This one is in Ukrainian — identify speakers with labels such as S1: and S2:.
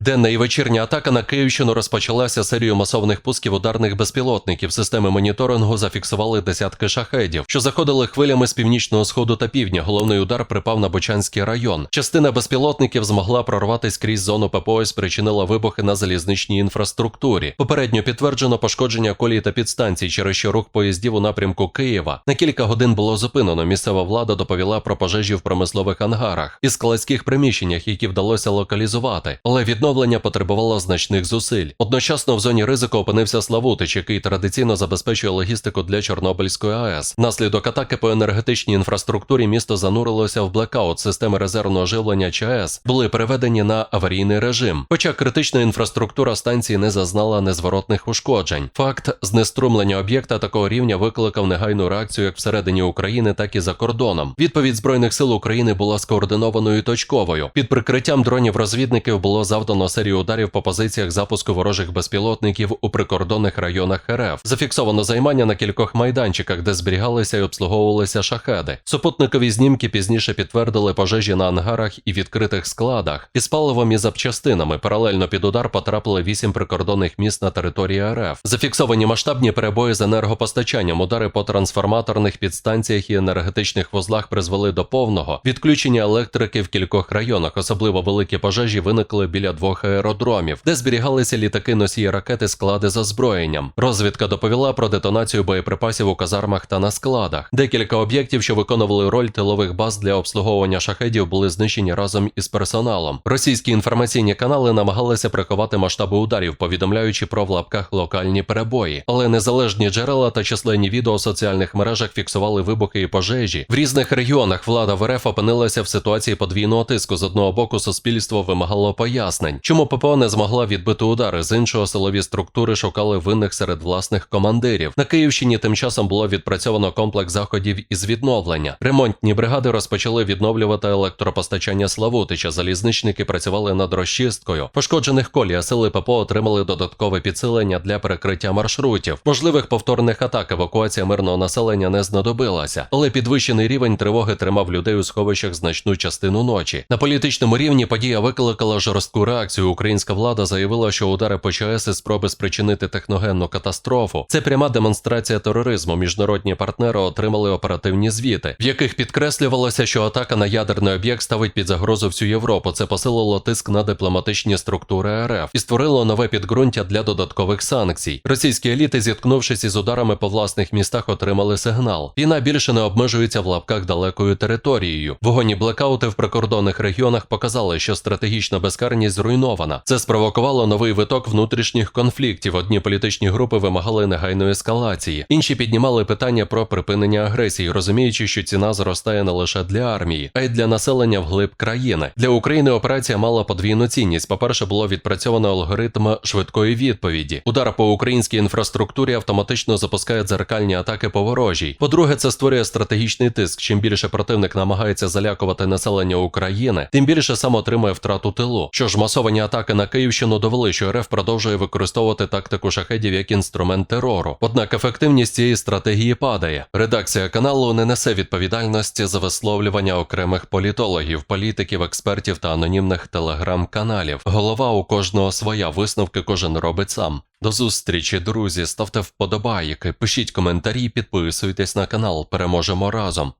S1: Денна і вечірня атака на Київщину розпочалася серією масовних пусків ударних безпілотників. Системи моніторингу зафіксували десятки шахедів, що заходили хвилями з північного сходу та півдня. Головний удар припав на Бочанський район. Частина безпілотників змогла прорватися крізь зону ППО і спричинила вибухи на залізничній інфраструктурі. Попередньо підтверджено пошкодження колії та підстанцій, через що рух поїздів у напрямку Києва. На кілька годин було зупинено. Місцева влада доповіла про пожежі в промислових ангарах і складських приміщеннях, які вдалося локалізувати. Але відновлення потребувало значних зусиль. Одночасно в зоні ризику опинився Славутич, який традиційно забезпечує логістику для Чорнобильської АЕС. Внаслідок атаки по енергетичній інфраструктурі місто занурилося в блекаут. Системи резервного живлення ЧАЕС були переведені на аварійний режим. Хоча критична інфраструктура станції не зазнала незворотних ушкоджень. Факт знеструмлення об'єкта такого рівня викликав негайну реакцію як всередині України, так і за кордоном. Відповідь збройних сил України була скоординованою і точковою. Під прикриттям дронів розвідників було завдано серію ударів по позиціях запуску ворожих безпілотників у прикордонних районах РФ. Зафіксовано займання на кількох майданчиках, де зберігалися і обслуговувалися шахеди. Супутникові знімки пізніше підтвердили пожежі на ангарах і відкритих складах із паливом і запчастинами. Паралельно під удар потрапили вісім прикордонних міст на території РФ. Зафіксовані масштабні перебої з енергопостачанням. Удари по трансформаторних підстанціях і енергетичних вузлах призвели до повного відключення електрики в кількох районах. Особливо великі пожежі виникли біля двох аеродромів, де зберігалися літаки носії ракети, склади з озброєнням. Розвідка доповіла про детонацію боєприпасів у казармах та на складах. Декілька об'єктів, що виконували роль тилових баз для обслуговування шахедів, були знищені разом із персоналом. Російські інформаційні канали намагалися приховати масштаби ударів, повідомляючи про в лапках локальні перебої. Але незалежні джерела та численні відео у соціальних мережах фіксували вибухи і пожежі. В різних регіонах влада в РФ опинилася в ситуації подвійного тиску. З одного боку, суспільство вимагало пояснень, чому ППО не змогла відбити удари. З іншого силові структури шукали винних серед власних командирів. На Київщині тим часом було відпрацьовано комплекс заходів із відновлення. Ремонтні бригади розпочали відновлювати електропостачання Славутича. Залізничники працювали над розчисткою. Пошкоджених колій, сили ППО отримали додаткове підсилення для перекриття маршрутів. Можливих повторних атак евакуація мирного населення не знадобилася, але підвищений рівень тривоги тримав людей у сховищах значну частину ночі. На політичному рівні подія викликала жорстку реакцію. Українська влада заявила, що удари по ЧАЕС і спроби спричинити техногенну катастрофу це пряма демонстрація тероризму. Міжнародні партнери отримали оперативні звіти, в яких підкреслювалося, що атака на ядерний об'єкт ставить під загрозу всю Європу. Це посилило тиск на дипломатичні структури РФ і створило нове підґрунтя для додаткових санкцій. Російські еліти, зіткнувшись із ударами по власних містах, отримали сигнал. Війна більше не обмежується в лапках далекою територією. Вогоні блекаути в прикордонних регіонах показали, що стратегічна безкарність зруйнована. Це спровокувало новий виток внутрішніх конфліктів. Одні політичні групи вимагали негайної ескалації, інші піднімали питання про припинення агресії, розуміючи, що ціна зростає не лише для армії, а й для населення вглиб країни. Для України операція мала подвійну цінність. По-перше, було відпрацьовано алгоритм швидкої відповіді. Удар по українській інфраструктурі автоматично запускає дзеркальні атаки по ворожій. По-друге, це створює стратегічний тиск. Чим більше противник намагається залякувати населення України, тим більше сам отримує втрату тилу. Що ж, масовані атаки на Київщину довели, що РФ продовжує використовувати тактику шахедів як інструмент терору. Однак ефективність цієї стратегії падає. Редакція каналу не несе відповідальності за висловлювання окремих політологів, політиків, експертів та анонімних телеграм-каналів. Голова у кожного своя висновки кожен робить сам. До зустрічі, друзі. Ставте вподобайки, пишіть коментарі, підписуйтесь на канал. Переможемо разом.